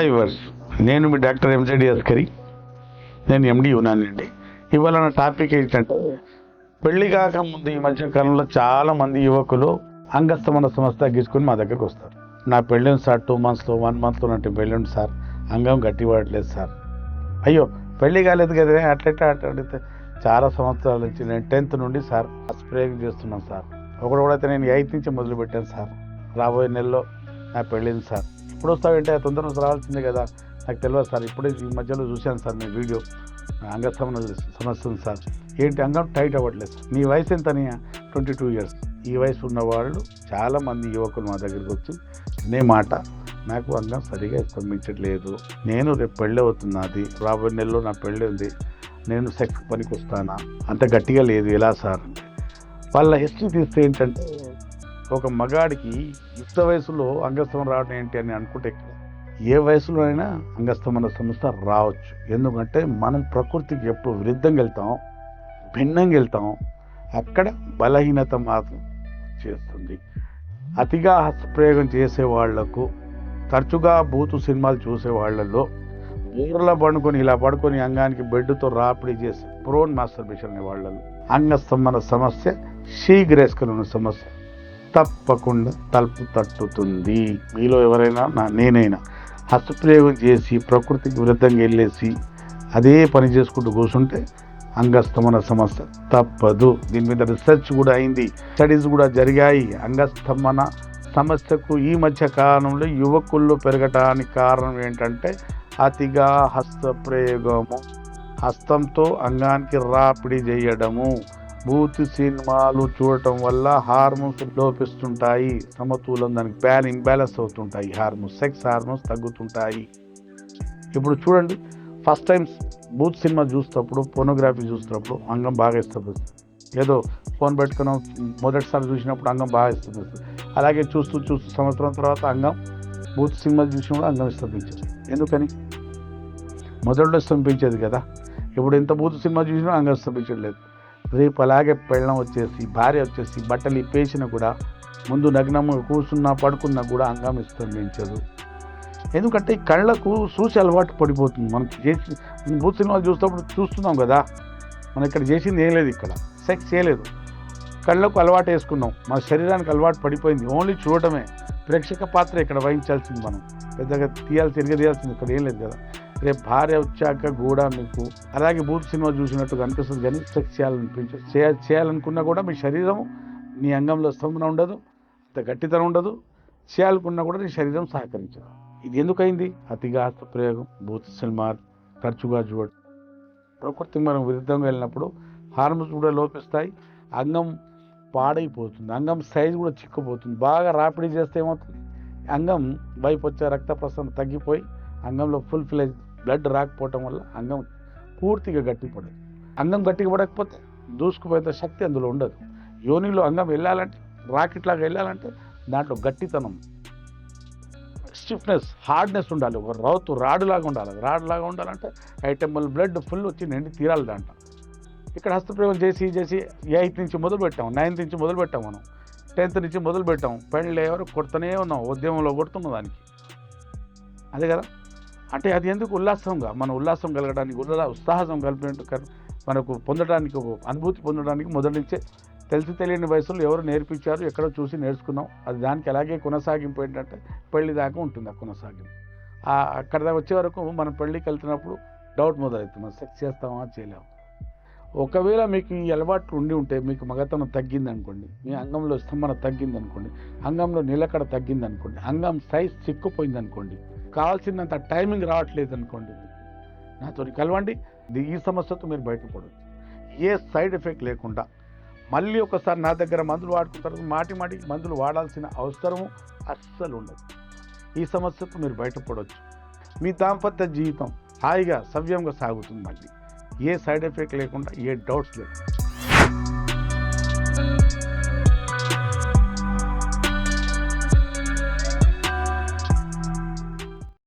Hi verse నేను మీ doctor ఎంజెడి Askari నేను ఎండి యునానండి ఇవాళ నా టాపిక్ ఏంటంటే పెళ్ళి కాక ముందు ఈ మధ్య కాలంలో చాలా మంది యువకులు అంగస్తమన సమస్య తగ్గించుకొని మా దగ్గరకు వస్తారు. నా పెళ్ళిన సార్ టూ మంత్స్లో వన్ మంత్లో అంటే పెళ్ళింది సార్ అంగం గట్టి పడట్లేదు సార్. అయ్యో పెళ్ళి కాలేదు కదా అట్లయితే అట్లా చాలా సంవత్సరాల నుంచి నేను టెన్త్ నుండి సార్ స్ప్రే చేస్తున్నాను సార్. ఒకటి కూడా అయితే నేను ఎయిత్ నుంచి మొదలుపెట్టాను సార్. రాబోయే నెలలో నా పెళ్ళింది సార్. ఇప్పుడు వస్తావంటే తొందరగా రావాల్సిందే కదా. నాకు తెలియదు సార్ ఇప్పుడే ఈ మధ్యలో చూశాను సార్ మీ వీడియో. అంగ సమస్య ఉంది సార్. ఏంటి అంగం? టైట్ అవ్వట్లేదు. సార్ నీ వయసు ఎంతని? Twenty two years. ఈ వయసు ఉన్న వాళ్ళు చాలా మంది యువకులు మా దగ్గరికి వచ్చి నే మాట. నాకు అంగం సరిగా స్పందించట్లేదు నేను రేపు పెళ్ళి అవుతున్నది రాబోయే నెలలో నా పెళ్ళి ఉంది. నేను సెక్స్ పనికి వస్తానా? అంత గట్టిగా లేదు. ఎలా సార్? వాళ్ళ హిస్టరీ తీస్తే ఏంటంటే ఒక మగాడికి యుక్త వయసులో అంగస్తమం రావడం ఏంటి అని అనుకుంటే ఏ వయసులో అయినా అంగస్తమన సమస్య రావచ్చు. ఎందుకంటే మనం ప్రకృతికి ఎప్పుడు విరుద్ధంగా వెళ్తాం భిన్నంగా వెళ్తాం అక్కడ బలహీనత మాత్రం చేస్తుంది. అతిగా హస్తప్రయోగం చేసే వాళ్ళకు తరచుగా బూతు సినిమాలు చూసే వాళ్ళల్లో ఊర్లో పడుకొని ఇలా పడుకొని అంగానికి బెడ్తో రాపిడి చేసి ప్రోన్ మాస్టర్బేషన్ అనే వాళ్ళలో అంగస్తంభన సమస్య శీఘ్రేస్కలు ఉన్న సమస్య తప్పకుండా తలుపు తట్టుతుంది. మీలో ఎవరైనా నా నేనైనా హస్తప్రయోగం చేసి ప్రకృతికి విరుద్ధంగా వెళ్ళేసి అదే పని చేసుకుంటూ కూర్చుంటే అంగస్తమన సమస్య తప్పదు. దీని మీద రీసెర్చ్ కూడా అయింది. స్టడీస్ కూడా జరిగాయి. అంగస్తమన సమస్యకు ఈ మధ్య కాలంలో యువకుల్లో పెరగటానికి కారణం ఏంటంటే అతిగా హస్తప్రయోగము. హస్తంతో అంగానికి రాపిడి చేయడము. భూతి సినిమాలు చూడటం వల్ల హార్మోన్స్ లోపిస్తుంటాయి. సమతూలం దానికి బ్యాన్ ఇంబ్యాలెన్స్ అవుతుంటాయి. హార్మోన్స్ సెక్స్ హార్మోన్స్ తగ్గుతుంటాయి. ఇప్పుడు చూడండి ఫస్ట్ టైం బూత్ సినిమా చూసినప్పుడు ఫోనోగ్రఫీ చూసినప్పుడు అంగం బాగా ఇష్టపడుతుంది. ఏదో ఫోన్ పెట్టుకున్నాం మొదటిసారి చూసినప్పుడు అంగం బాగా ఇష్టపడుతుంది. అలాగే చూస్తూ చూస్తూ సంవత్సరం తర్వాత అంగం బూత్ సినిమా చూసినప్పుడు అంగం ఇష్టపించదు ఎందుకని? మొదట్లో ఇష్టపించేది కదా. ఇప్పుడు ఎంత బూత్ సినిమా చూసినా అంగం ఇష్టపించట్లేదు రేపు అలాగే పెళ్ళం వచ్చేసి భార్య వచ్చేసి బట్టలు ఇప్పేసినా కూడా ముందు నగ్నము కూర్చున్నా పడుకున్నా కూడా అంగం చదువు. ఎందుకంటే ఈ కళ్ళకు చూసి అలవాటు పడిపోతుంది. మనం చేసి భూ సినిమాలు చూసినప్పుడు చూస్తున్నాం కదా మనం ఇక్కడ చేసింది ఏం లేదు ఇక్కడ సెక్స్ చేయలేదు కళ్ళకు అలవాటు వేసుకున్నాం. మన శరీరానికి అలవాటు పడిపోయింది. ఓన్లీ చూడటమే. ప్రేక్షక పాత్ర ఇక్కడ వహించాల్సింది మనం. పెద్దగా తీయాల్సి తిరిగదీయాల్సింది ఇక్కడ ఏం లేదు కదా. రేపు భార్య వచ్చాక కూడా మీకు అలాగే బూత్ సినిమా చూసినట్టుగా అనిపిస్తుంది కానీ సెక్స్ చేయాలనిపించదు చేయ చేయాలనుకున్నా కూడా మీ శరీరం నీ అంగంలో స్తంభన ఉండదు అంత గట్టితనం ఉండదు చేయాలనుకున్నా కూడా నీ శరీరం సహకరించదు. ఇది ఎందుకైంది? అతిగా హస్త ప్రయోగం భూత సినిమా తరచుగా చూడటం ప్రకృతికి మనం విరుద్ధంగా వెళ్ళినప్పుడు హార్మోన్స్ కూడా లోపిస్తాయి అంగం పాడైపోతుంది అంగం సైజు కూడా చిక్కుపోతుంది బాగా రాపిడి చేస్తే ఏమవుతుంది? అంగం వైపు వచ్చే రక్త ప్రసరణ తగ్గిపోయి అంగంలో ఫుల్ ఫ్లెజ్ బ్లడ్ రాకపోవటం వల్ల అంగం పూర్తిగా గట్టిపడదు. అంగం గట్టిగా పడకపోతే దూసుకుపోయేంత శక్తి అందులో ఉండదు. యోనిలో అంగం వెళ్ళాలంటే రాకెట్ లాగా వెళ్ళాలంటే దాంట్లో గట్టితనం స్టిఫ్నెస్ హార్డ్నెస్ ఉండాలి. ఒక రౌతు రాడులాగా ఉండాలి. రాడులాగా ఉండాలంటే ఐటెంబల్ బ్లడ్ ఫుల్ వచ్చి నిండి తీరాలి దాంట్లో. ఇక్కడ హస్తప్రయోగం చేసి చేసి ఎయిత్ నుంచి మొదలు పెట్టాం. నైన్త్ నుంచి మొదలు పెట్టాం మనం. టెన్త్ నుంచి మొదలు పెట్టాం. పెళ్ళి ఎవరు కొడుతూనే ఉన్నాం. ఉద్యమంలో కొడుతున్నాం దానికి. అదే కదా? అంటే అది ఎందుకు ఉల్లాసంగా? మన ఉల్లాసం కలగడానికి ఉల్లా ఉత్సాహం కలిపినట్టు మనకు పొందడానికి ఒక అనుభూతి పొందడానికి మొదటి నుంచే తెలిసి తెలియని వయసులో ఎవరు నేర్పించారు ఎక్కడో చూసి నేర్చుకున్నాం. అది దానికి అలాగే కొనసాగింపు ఏంటంటే పెళ్ళి దాకా ఉంటుంది ఆ కొనసాగింపు. అక్కడ దాకా వచ్చే వరకు మనం పెళ్ళికి వెళ్తున్నప్పుడు డౌట్ మొదలవుతుంది. మనం సెక్స్ చేస్తామా చేయలేము? ఒకవేళ మీకు ఈ అలవాట్లు ఉండి ఉంటే మీకు మగతనం తగ్గింది అనుకోండి మీ అంగంలో స్తంభన తగ్గిందనుకోండి అంగంలో నిలకడ తగ్గింది అనుకోండి అంగం సైజ్ చిక్కుపోయింది అనుకోండి కావాల్సినంత టైమింగ్ రావట్లేదు అనుకోండి. నాతో కలవండి. ఈ సమస్యతో మీరు బయటపడవచ్చు ఏ సైడ్ ఎఫెక్ట్ లేకుండా మళ్ళీ ఒకసారి నా దగ్గర మందులు వాడుకుంటారు. మాటి మాటి మందులు వాడాల్సిన అవసరము అస్సలు ఉండదు. ఈ సమస్యతో మీరు బయటపడవచ్చు మీ దాంపత్య జీవితం హాయిగా సవ్యంగా సాగుతుంది మళ్ళీ. ఏ సైడ్ ఎఫెక్ట్ లేకుండా ఏ డౌట్స్ లేకుండా